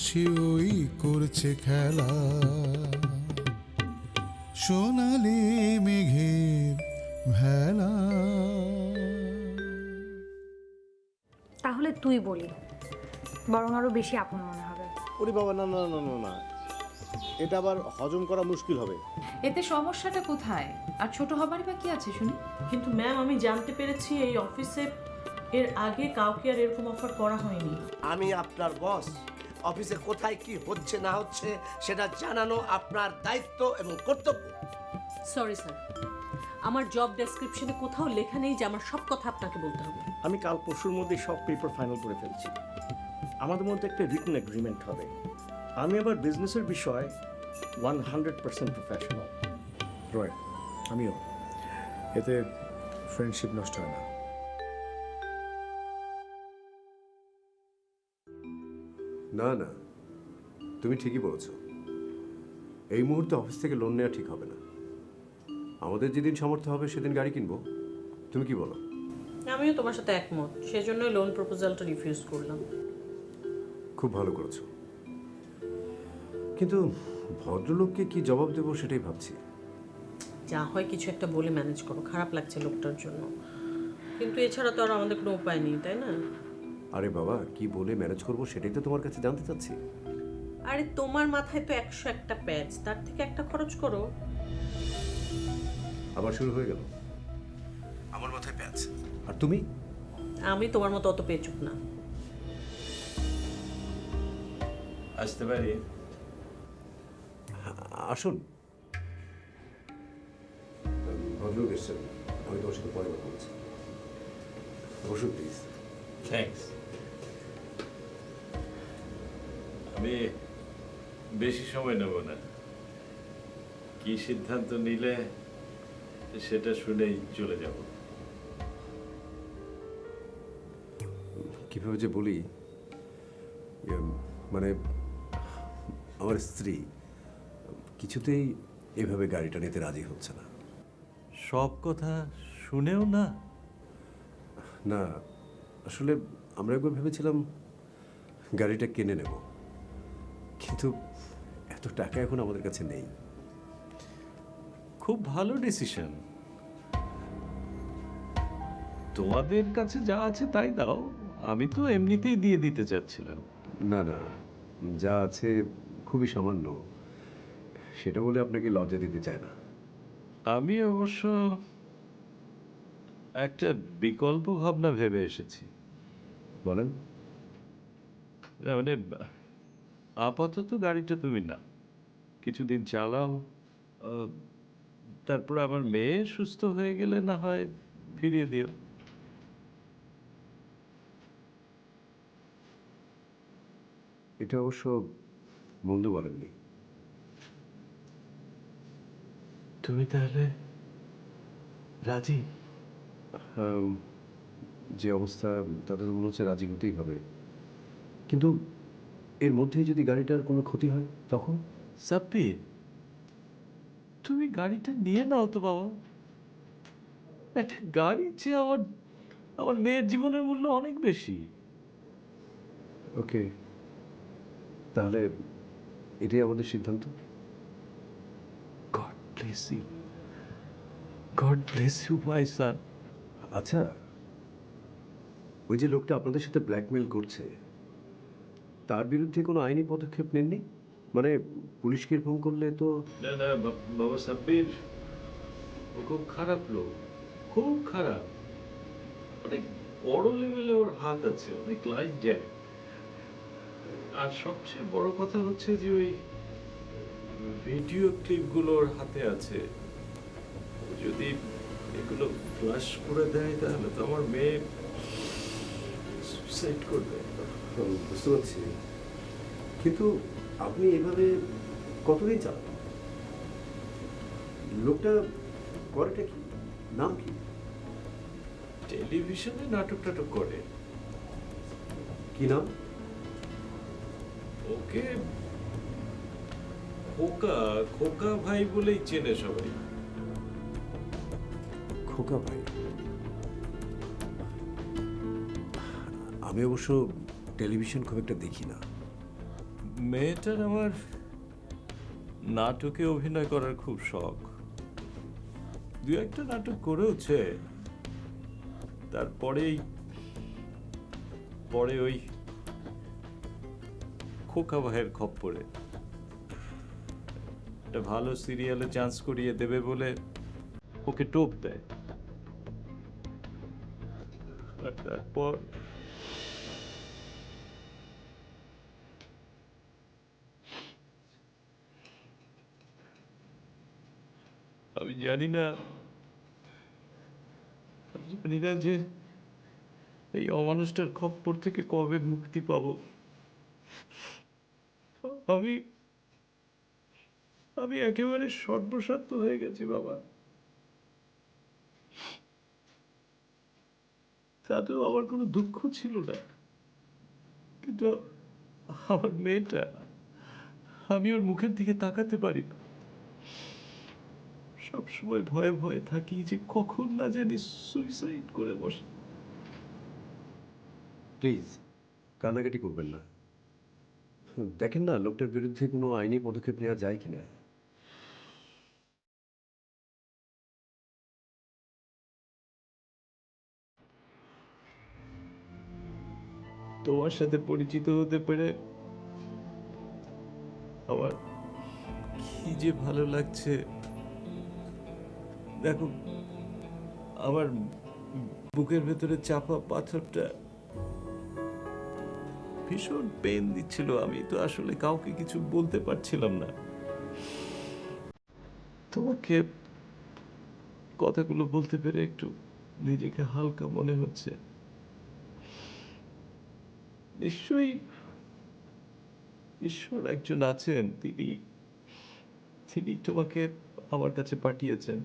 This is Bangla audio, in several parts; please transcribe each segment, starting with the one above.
আকাশে ওই করছে খেলা। সোনালি মেঘের ভেলা। তাহলে তুই বলি বরং আরও বেশি আপন মনে হবে। ওরে বাবা না না না না না। এটা আবার হজম করা মুশকিল হবে। এতে সমস্যাটা কোথায়? আর ছোট হবারই বা কি আছে শুনি? কিন্তু ম্যাম আমি জানতে পেরেছি এই অফিসে এর আগে কাউকে আর এরকম অফার করা হয়নি। আমি আপনার বস অফিসে কোথায় কি হচ্ছে না হচ্ছে সেটা জানানো আপনার দায়িত্ব এবং কর্তব্য। সরি স্যার আমার জব ডেসক্রিপশনে কোথাও লেখা নেই যে আমার সব কথা আপনাকে বলতে হবে। আমি কাল পরশুর মধ্যে সব পেপার ফাইনাল করে ফেলছি। আমাদের মধ্যে একটা রিটেন এগ্রিমেন্ট হবে। আমি আবার বিজনেসের বিষয় one hundred percent professional Roy আমিও। এতে ফ্রেন্ডশিপ নষ্ট হয় না। না না। তুমি ঠিকই বলেছ। এই মুহূর্তে অফিস থেকে লোন নেওয়া ঠিক হবে না। আমাদের যেদিন সামর্থ্য হবে সেদিন গাড়ি কিনবো। তুমি কি বলো? আমিও তোমার সাথে একমত। সেজন্যই লোন প্রপোজালটা রিফিউজ করলাম। খুব ভালো করেছ। কিন্তু ভদ্রলোককে কি জবাব দেবো সেটাই ভাবছি। যা হয় কিছু একটা বলে ম্যানেজ করো। খারাপ লাগছে লোকটার জন্য। কিন্তু এছাড়া তো আর আমাদের কোনো উপায় নেই তাই না? আরে বাবা কি বলে ম্যানেজ করব সেটাই তো তোমার কাছে জানতে চাচ্ছি। আরে তোমার মাথায় তো একশো একটা প্যাচ তার থেকে একটা খরচ করো। আবার শুরু হয়ে গেল। আমার মাথায় প্যাচ। আর তুমি? আমি তোমার মতো অত পেচুক না। আসতে পারি। আসুন। ভদ্রলোক এসছেন। আমি তোমার সাথে পরে কথা বলছি। বসুন প্লিজ থ্যাঙ্কস আমি বেশি সময় নেব না। কি সিদ্ধান্ত নিলে সেটা শুনেই চলে যাব। কীভাবে যে বলি ইয়ে, মানে আমার স্ত্রী কিছুতেই এভাবে গাড়িটা নিতে রাজি হচ্ছে না। সব কথা শুনেও না? না আসলে আমরা একবার ভেবেছিলাম গাড়িটা কিনে নেব। কিন্তু এত টাকা এখন আমাদের কাছে নেই। খুব ভালো ডিসিশন তোমাদের কাছে যা আছে তাই দাও। আমি তো এমনিতেই দিয়ে দিতে চাচ্ছিলাম। না না যা আছে খুবই সামান্য। সেটা বলে আপনাকে লজ্জা দিতে চায় না। আমি অবশ্য একটা বিকল্প ভাবনা ভেবে এসেছি। বলেন। না, মানে আপাতত গাড়িটা তুমি না কিছুদিন চালাও আহ, তারপর আমার মেয়ে সুস্থ হয়ে গেলে না হয় ফিরিয়ে দিও। এটা অবশ্য মন্দ বলেননি। তুমি তাহলে রাজি? আম, যে অবস্থা তাদের মনে হচ্ছে রাজি হতেই হবে। কিন্তু এর মধ্যেই যদি গাড়িটার কোনো ক্ষতি হয় তখন? সাব্বির তুমি গাড়িটা নিয়ে নাও তো বাবা। একটা গাড়ির চেয়ে আমার আমার মেয়ের জীবনের মূল্য অনেক বেশি। ওকে তাহলে এটাই আমাদের সিদ্ধান্ত? God bless you God bless you my son আচ্ছা ওই যে লোকটা আপনাদের সাথে ব্ল্যাকমেল করছে তার বিরুদ্ধে কোনো আইনি পদক্ষেপ নেননি? মানে পুলিশকে ফোন করলে তো? না না বাবা সাব্বির, ও খুব খারাপ লোক, খুব খারাপ। অনেক বড় লেভেলে ওর হাত আছে, অনেক লাইন যায়। আর সবচেয়ে বড় কথা হচ্ছে যে ওই ভিডিও ক্লিপগুলো ওর হাতে আছে। যদি এগুলো ফ্লাশ করে দেয় তাহলে তো আমার মেয়ে সুইসাইড করবে। বুঝতে পারছি কিন্তু আপনি এভাবে কতদিন চালাবেন লোকটা করেটা কি? নাম কি? টেলিভিশনে নাটক টাটক করে। কি নাম? ওকে খোকা খোকা ভাই বলেই চেনে সবাই। খোকা ভাই? আমি অবশ্য টেলিভিশন খুব একটা দেখি না। মেয়েটার আমার নাটকে অভিনয় করার খুব শখ। দু একটা নাটক করেওছে। তারপরেই, পরে ওই খোকা ভাইয়ের খপ্পরে। একটা ভালো সিরিয়ালে চান্স করিয়ে দেবে বলে ওকে টোপ দেয়। তারপর আমি জানি না। জানি না যে এই অমানুষটার খপ্পর থেকে কবে মুক্তি পাবো। আমি আমি একেবারে সর্বস্বার্থ হয়ে গেছি, বাবা। তাতেও আমার কোনো দুঃখ ছিল না। কিন্তু আমার মেয়েটা, আমি ওর মুখের দিকে তাকাতে পারি না সবসময় ভয়ে ভয়ে থাকি যে কখন না জানি সুইসাইড করে বসে। প্লিজ কান্নাকাটি করবেন না। দেখেন না, লোকটার বিরুদ্ধে কোনো আইনি পদক্ষেপ নেওয়া যায় কিনা। তোমার সাথে পরিচিত হতে পেরে আমার কি যে ভালো লাগছে। দেখো, আমার বুকের ভেতরে চাপা পাথরটা ভীষণ পেন দিচ্ছিল। আমি তো আসলে কাউকে কিছু বলতে পারছিলাম না। তোমাকে কথাগুলো বলতে পেরে একটু নিজেকে হালকা মনে হচ্ছে। নিশ্চয়ই ঈশ্বর একজন আছেন। তিনি তিনি তোমাকে আমার কাছে পাঠিয়েছেন।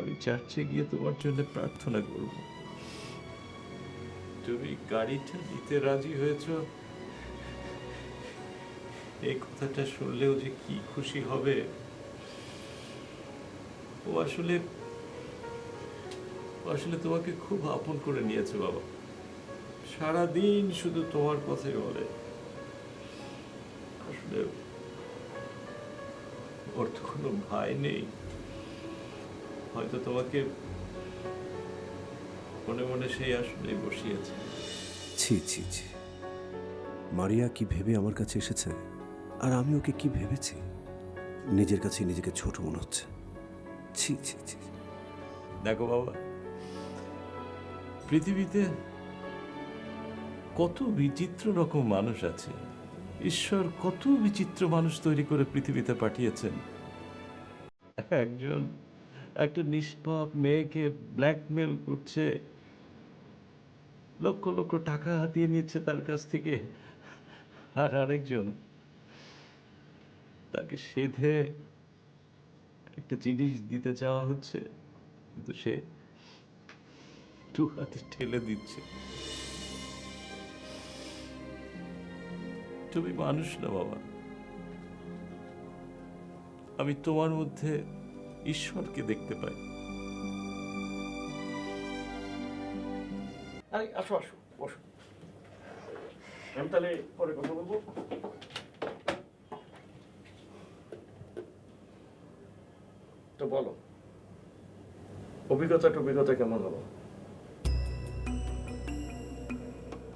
আমি চার্চে গিয়ে তোমার জন্য প্রার্থনা করব। তুমি গাড়িটা দিতে রাজি হয়েছ? এই কথাটা শুনলেও যে কি খুশি হবে? ও আসলে আসলে তোমাকে খুব আপন করে নিয়েছে বাবা। সারাদিন শুধু তোমার কথাই বলে। আসলে, ওর তো কোনো ভাই নেই। হয়তো তোমাকে মনে মনে সেই আসলেই বসিয়েছে। ছি ছি ছি। মারিয়া কি ভেবে আমার কাছে এসেছে? আর আমি ওকে কি ভেবেছি? নিজের কাছে নিজেকে ছোট মনে হচ্ছে। ছি ছি ছি। দেখো বাবা পৃথিবীতে কত বিচিত্র রকম মানুষ আছে। ঈশ্বর কত বিচিত্র মানুষ তৈরি করে পৃথিবীতে পাঠিয়েছেন। একজন একটা নিষ্পাপ মেয়েকে ব্ল্যাকমেল করছে, লক্ষ লক্ষ টাকা হাতিয়ে নিচ্ছে তার কাছ থেকে। আর আরেকজন, তাকে সেধে একটা জিনিস দিতে চাওয়া হচ্ছে, কিন্তু সে দু হাতে ঠেলে দিচ্ছে। তুমি মানুষ না বাবা। আমি তোমার মধ্যে ঈশ্বরকে দেখতে পাই। আরে আসো আসো বসো। আমি তাহলে পরে কথা বলব। তো বলো অভিজ্ঞতা টভিজ্ঞতা কেমন হলো?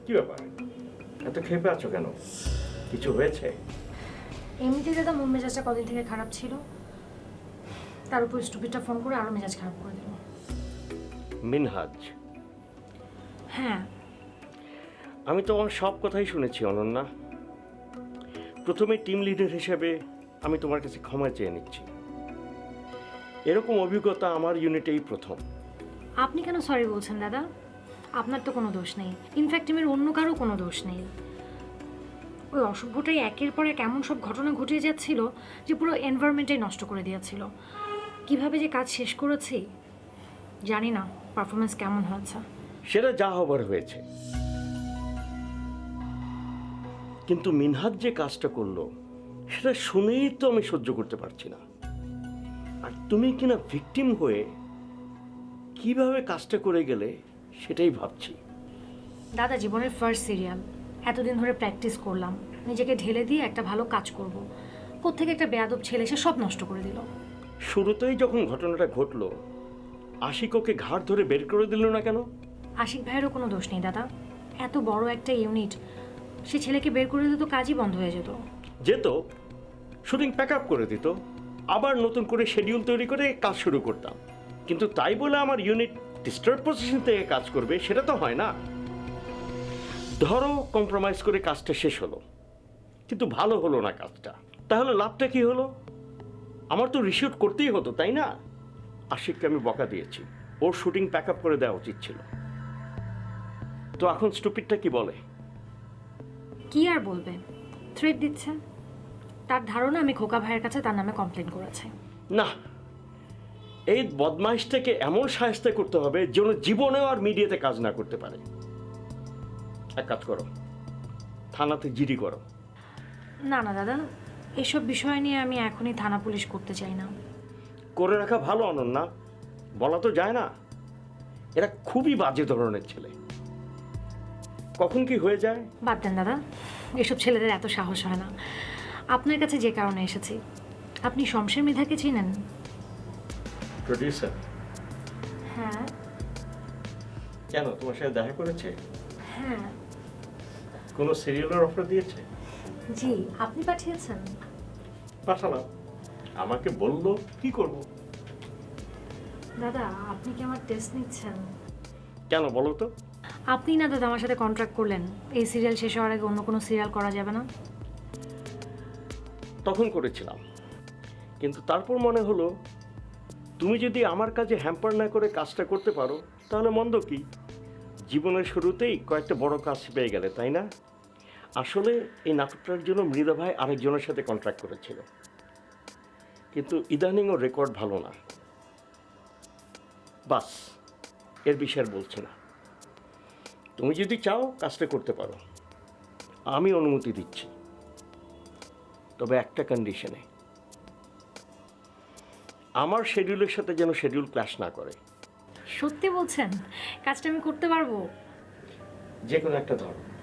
কি ব্যাপার? এত খেপে আছো কেন? কিছু হয়েছে? এমনিতেই দাদা মন মেজাজটা কদিন থেকে খারাপ ছিল। তার উপর স্টুপিডটা ফোন করে আরও মেজাজ খারাপ করে দিল। মিনহাজ। হ্যাঁ। আমি তোমার সব কথাই শুনেছি অনন্যা। প্রথমে টিম লিডার হিসেবে আমি তোমার কাছে ক্ষমা চেয়ে নিচ্ছি। এরকম অভিজ্ঞতা আমার ইউনিটেই প্রথম। আপনি কেন সরি বলছেন দাদা? আপনার তো কোনো দোষ নেই। ইনফ্যাক্ট টিমের অন্য কারও কোনো দোষ নেই। ওই অসভ্যটাই একের পর এক এমন সব ঘটনা ঘটিয়ে যাচ্ছিল যে পুরো এনভায়রনমেন্টটাই নষ্ট করে দিয়েছিল। কীভাবে যে কাজ শেষ করেছি জানি না পারফরমেন্স কেমন হয়েছে। সেটা যা হবার হয়েছে। কিন্তু মিনহাজ যে কাজটা করল সেটা শুনেই তো আমি সহ্য করতে পারছি না। আর তুমি কিনা ভিকটিম হয়ে কীভাবে কাজটা করে গেলে সেটাই ভাবছি। দাদা জীবনের ফার্স্ট সিরিয়াল এতদিন ধরে প্র্যাকটিস করলাম। নিজেকে ঢেলে দিয়ে একটা ভালো কাজ করব। কোত্থেকে একটা বেয়াদব ছেলে সে সব নষ্ট করে দিল। শুরুতেই যখন ঘটনাটা ঘটলো আশিক ওকে ঘাড় ধরে বের করে দিল না কেন? আশিক ভাইয়েরও কোনো দোষ নেই দাদা। এত বড় একটা ইউনিট সে ছেলেকে বের করে দিত কাজই বন্ধ হয়ে যেত। যেত শুটিং প্যাক আপ করে দিত আবার নতুন করে শিডিউল তৈরি করে কাজ শুরু করতাম। কিন্তু তাই বলে আমার ইউনিট ডিস্টার্ব পজিশন থেকে কাজ করবে সেটা তো হয় না। ধরো কম্প্রোমাইজ করে কাজটা শেষ হলো। কিন্তু ভালো হলো না কাজটা। তাহলে লাভটা কি হলো? আমার তো রিশুট করতেই হতো তাই না? আশিককে আমি বকা দিয়েছি। ওর শুটিং প্যাক আপ করে দেওয়া উচিত ছিল। তো এখন স্টুপিডটা কি বলে? কি আর বলবে থ্রেট দিচ্ছে। তার ধারণা আমি খোকা ভাইয়ের কাছে তার নামে কমপ্লেন করেছি। না। এই বদমাইশটাকে এমন সাহায্য করতে হবে যেন জীবনেও আর মিডিয়াতে কাজ না করতে পারে। এক কাজ করো। থানাতে জিডি করো। না না দাদা এসব বিষয় নিয়ে আমি এখনই থানা পুলিশ করতে চাই না। করে রাখা ভালো অনন্যা। বলা তো যায় না। এরা খুবই বাজে ধরনের ছেলে। কখন কি হয়ে যায়? বাদ দেন দাদা এসব ছেলেদের এত সাহস হয় না। আপনার কাছে যে কারণে এসেছি আপনি শমশের মৃধাকে চিনেন? প্রডিউসার হ্যাঁ। কেন তোমার সাথে দেখা করেছে? হ্যাঁ। কোনো সিরিয়ালের অফার দিয়েছে? জি আপনি পাঠিয়েছেন। পাঠালাম। আমাকে বলল কি করব? দাদা আপনি কি আমার টেস্ট নিচ্ছেন? কেন বলো তো? আপনি না দাদা আমার সাথে কন্ট্রাক্ট করলেন। এই সিরিয়াল শেষ হওয়ার আগে অন্য কোনো সিরিয়াল করা যাবে না? তখন করেছিলাম। কিন্তু তারপর মনে হলো তুমি যদি আমার কাজে হ্যাম্পার না করে কাজটা করতে পারো তাহলে মন্দ কি? জীবনের শুরুতেই কয়েকটা বড় কাজ পেয়ে গেলে তাই না? আসলে এই নাটকটার জন্য মৃদা ভাই আরেকজনের সাথে কন্ট্রাক্ট করেছিল। কিন্তু ইদানিং ওর রেকর্ড ভালো না। বাসের বিষয়ে আর বলছি না। তুমি যদি চাও কাজটা করতে পারো। আমি অনুমতি দিচ্ছি। তবে একটা কন্ডিশনে আমার শেডিউলের সাথে যেন শেডিউল ক্লাশ না করে। সত্যি বলছেন? কাজটা আমি করতে পারব? যে কোনো একটা ধরো।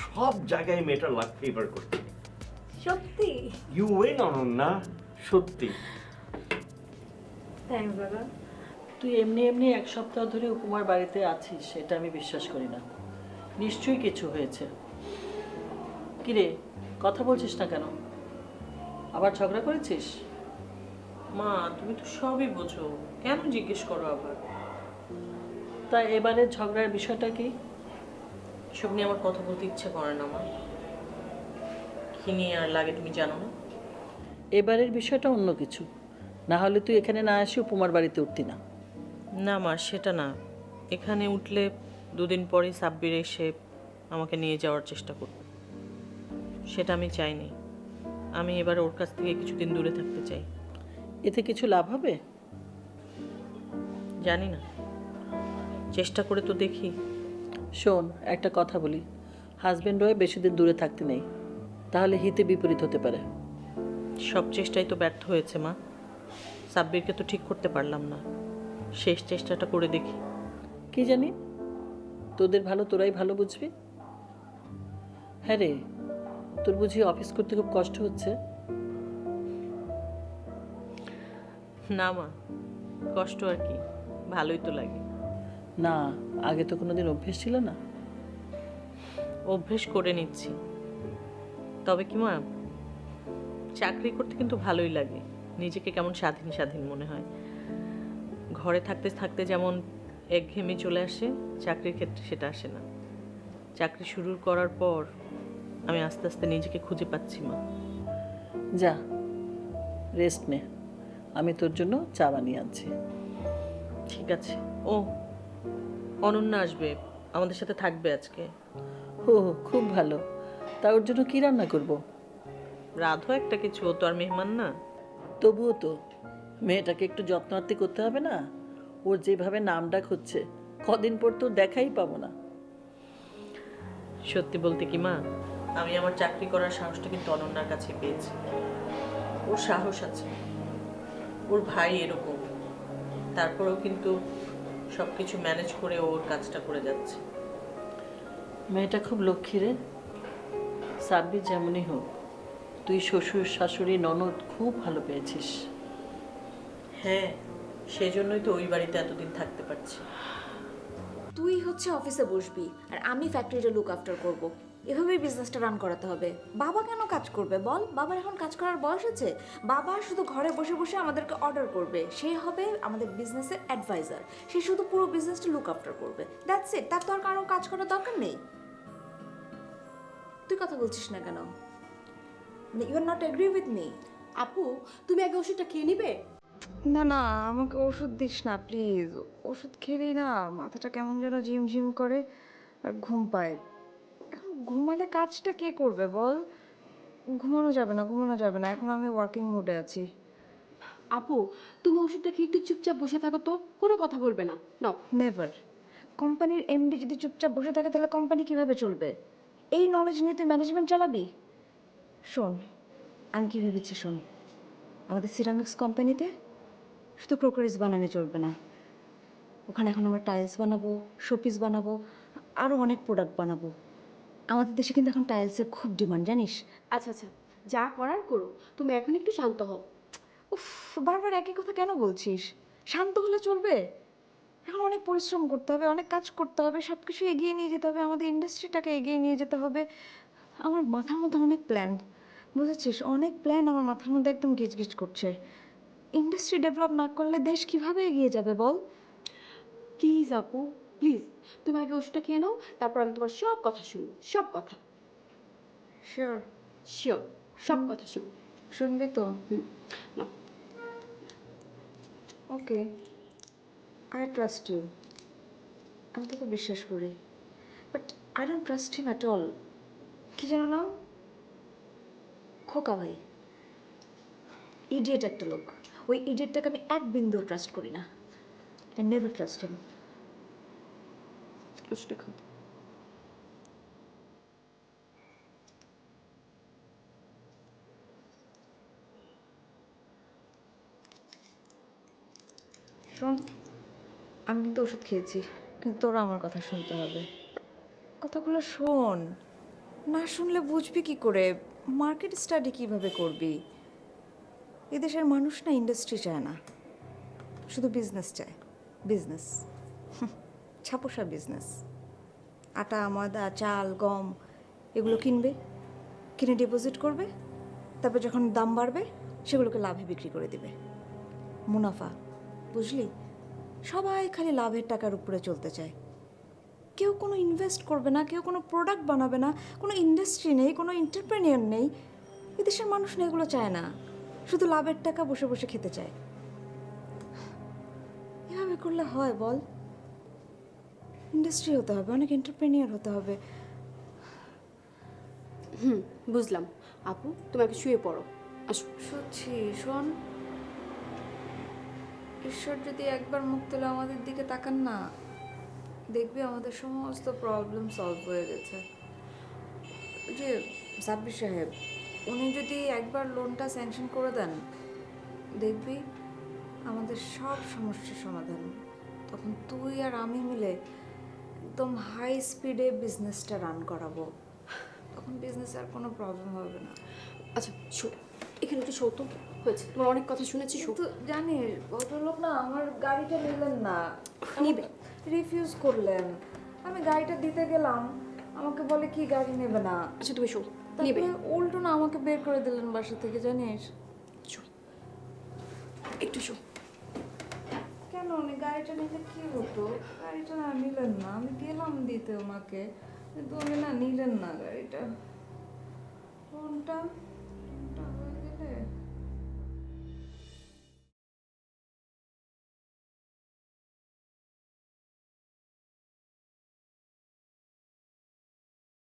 সব জায়গায় মেয়েটা লাভ ফেভার করছে। সত্যি? ইউ ওয়েন অনন্যা সত্যি। থ্যাংকস দাদা তুই এমনি এমনি এক সপ্তাহ ধরে উপমার বাড়িতে আছিস সেটা আমি বিশ্বাস করি না। নিশ্চয়ই কিছু হয়েছে। কিরে কথা বলছিস না কেন? আবার ঝগড়া করেছিস? মা তুমি তো সবই বোঝো। কেন জিজ্ঞেস করো আবার? তা এবারে ঝগড়ার বিষয়টা কি? সব নিয়ে আমার কথা বলতে ইচ্ছে করে না মা। কি নিয়ে আর লাগে তুমি জানো না? এবারের বিষয়টা অন্য কিছু। না হলে তুই এখানে না আসি উপমার বাড়িতে উঠতি না। না মা সেটা না। এখানে উঠলে দুদিন পরে সাব্বির এসে আমাকে নিয়ে যাওয়ার চেষ্টা করবে। সেটা আমি চাইনি। আমি এবার ওর কাছ থেকে কিছুদিন দূরে থাকতে চাই। এতে কিছু লাভ হবে? জানি না। চেষ্টা করে তো দেখি। শোন একটা কথা বলি। হাজব্যান্ড হয়ে বেশি দিন দূরে থাকতে নেই। তাহলে হিতে বিপরীত হতে পারে। সব চেষ্টাই তো ব্যর্থ হয়েছে মা। সাব্বিরকে তো ঠিক করতে পারলাম না। শেষ চেষ্টাটা করে দেখি। কি জানি? তোদের ভালো তোরাই ভালো বুঝবি? হ্যাঁ রে তোর বুঝি অফিস করতে খুব কষ্ট হচ্ছে? না মা কষ্ট আর কি ভালোই তো লাগে। না আগে তো কোনোদিন অভ্যেস ছিল না? অভ্যেস করে নিচ্ছি। তবে কি মা চাকরি করতে কিন্তু ভালোই লাগে নিজেকে কেমন স্বাধীন স্বাধীন মনে হয়। ঘরে থাকতে থাকতে যেমন একঘেয়েমি চলে আসে চাকরির ক্ষেত্রে সেটা আসে না। চাকরি শুরু করার পর আমি আস্তে আস্তে নিজেকে খুঁজে পাচ্ছি মা। যা রেস্ট নে। আমি তোর জন্য চা বানিয়ে আনছি। ঠিক আছে। ও অনন্যা আসবে আমাদের সাথে থাকবে আজকে। ও খুব ভালো। তা ওর জন্য কী রান্না করব? রাধও একটা কিছু ও তো আর মেহমান না। তবুও তো মেয়েটাকে একটু যত্নার্থী করতে হবে না? ওর যেভাবে নাম ডাক হচ্ছে কদিন পর তো দেখাই পাবো না। সত্যি বলতে কি মা আমি আমার চাকরি করার সাহসটা কিন্তু অনন্যার কাছে পেয়েছি। ওর সাহস আছে। ওর ভাই এরকম। তারপরেও কিন্তু সব কিছু ম্যানেজ করে ওর কাজটা করে যাচ্ছে। মেয়েটা খুব লক্ষ্মী রে। সাব্বির যেমনই হোক তুই শ্বশুর শাশুড়ি ননদ খুব ভালো পেয়েছিস। হ্যাঁ সেজন্যই তো ওই বাড়িতে এতদিন থাকতে পারছি। তুই হচ্ছে অফিসে বসবি আর আমি ফ্যাক্টরিটা লুক আফটার করব। এভাবেই বিজনেসটা রান করাতে হবে। বাবা কেন কাজ করবে বল? বাবার এখন কাজ করার বয়স আছে। বাবা শুধু ঘরে বসে বসে আমাদেরকে অর্ডার করবে। সে হবে আমাদের বিজনেসের অ্যাডভাইজার সে শুধু পুরো বিজনেসটা লুক আফটার করবে। দ্যাটস ইট তার তো আর কারও কাজ করার দরকার নেই। তুই কথা বলছিস না কেন? You are not agree with me আপু, তুমি আগে ওষুধটা খেয়ে নিবে? না না, আমাকে ওষুধ দিস না প্লিজ ওষুধ খেলেই না, মাথাটা কেমন যেন ঝিমঝিম করে আর ঘুম পায়। ঘুমালে কাজটা কে করবে বল? ঘুমানো যাবে না ঘুমানো যাবে না। এখন আমি ওয়ার্কিং মুডে আছি। আপু তুমি ওষুধটা খেয়ে একটু চুপচাপ বসে থাকো তো কোনো কথা বলবে না। নাও। নেভার কোম্পানির এমডি যদি চুপচাপ বসে থাকে তাহলে কোম্পানি কীভাবে চলবে? এই নলেজ নিয়ে তুই ম্যানেজমেন্ট চালাবি? শোন আমি কি ভেবেছি শোন? আমাদের সিরামিক্স কোম্পানিতে শুধু ক্রোকারিজ বানানো চলবে না। ওখানে এখন আমরা টাইলস বানাবো শোপিস বানাবো আরও অনেক প্রোডাক্ট বানাবো। আমাদের দেশে কিন্তু এখন টাইলসের খুব ডিমান্ড জানিস? আচ্ছা আচ্ছা যা করার করো। তুমি এখন একটু শান্ত হও। উফ বারবার একই কথা কেন বলছিস? শান্ত হলে চলবে? এখন অনেক পরিশ্রম করতে হবে অনেক কাজ করতে হবে সব কিছু এগিয়ে নিয়ে যেতে হবে আমাদের ইন্ডাস্ট্রিটাকে এগিয়ে নিয়ে যেতে হবে। আমার মাথার মধ্যে অনেক প্ল্যান বুঝেছিস? অনেক প্ল্যান আমার মাথার মধ্যে একদম গিজগিজ করছে। ইন্ডাস্ট্রি ডেভেলপ না করলে দেশ কীভাবে এগিয়ে যাবে বল? প্লিজ আপু প্লিজ তুমি আগে ওষুধটা খেয়ে নাও তারপর আমি তোমার সব কথা শুনব সব কথা। শিওর শিওর সব কথা শুনব। শুনবি তো? নাও। ওকে আই ট্রাস্ট ইউ আমি তোকে বিশ্বাস করি। But I don't trust him at all কি জানো না খোকা ভাই। ইডিয়েট একটা লোক। ওই ইডিয়েটটাকে আমি এক বিন্দু ট্রাস্ট করি না। আই নেভার ট্রাস্ট হিম ওষুধটা শোন, আমি কিন্তু ওষুধ খেয়েছি, কিন্তু তোরা আমার কথা শুনতে হবে। কথাগুলো শোন, না শুনলে বুঝবি কি করে? মার্কেট স্টাডি কীভাবে করবি? এদেশের মানুষ না ইন্ডাস্ট্রি চায় না। শুধু বিজনেস চায় বিজনেস ছাপোষা বিজনেস আটা, ময়দা, চাল, গম, এগুলো কিনবে, কিনে ডিপোজিট করবে, তারপর যখন দাম বাড়বে, সেগুলোকে লাভে বিক্রি করে দিবে। মুনাফা, বুঝলি? সবাই খালি লাভের টাকার উপরে চলতে চায়। কেউ কোনো ইনভেস্ট করবে না, কেউ কোনো প্রোডাক্ট বানাবে না, কোনো ইন্ডাস্ট্রি নেই, কোনো এন্টারপ্রেনিয়র নেই। এদেশের মানুষ না, এগুলো চায় না। শুধু লাভের টাকা বসে বসে খেতে চায়। এভাবে করলে হয় বল। ইন্ডাস্ট্রি হতে হবে অনেক এন্টারপ্রেনিয়র হতে হবে। হুম বুঝলাম। আপু তুমি আগে শুয়ে পড়ো। আসো। সত্যি শোন। ঈশ্বর যদি একবার মুখ তুলে আমাদের দিকে তাকান না দেখবি আমাদের সমস্ত প্রবলেম সলভ হয়ে গেছে। যে সাব্বির সাহেব উনি যদি একবার লোনটা স্যাংশন করে দেন দেখবি আমাদের সব সমস্যার সমাধান। তখন তুই আর আমি মিলে একদম হাই স্পিডে বিজনেসটা রান করাবো। তখন বিজনেস আর কোনো প্রবলেম হবে না। আচ্ছা শো এখানে একটু শো তো হয়েছে। তোমার অনেক কথা শুনেছি শো। কিন্তু জানিস ভদ্রলোক না আমার গাড়িটা নিলেন না। নিবে। রিফিউজ করলেন। আমি গাড়িটা দিতে গেলাম। আমাকে বলে কি গাড়ি নেবে না? আচ্ছা তুমি শো নিবে। উল্টো না আমাকে বের করে দিলেন বাসা থেকে জানিস? একটু শো। নি গাড়িটা নিলে কি হতো? গাড়িটা না নিলেন না। আমি গেলাম দিতে ওমাকে কিন্তু উনি না নিলেন না গাড়িটা। ফোনটা ফোনটা হয়ে গেলে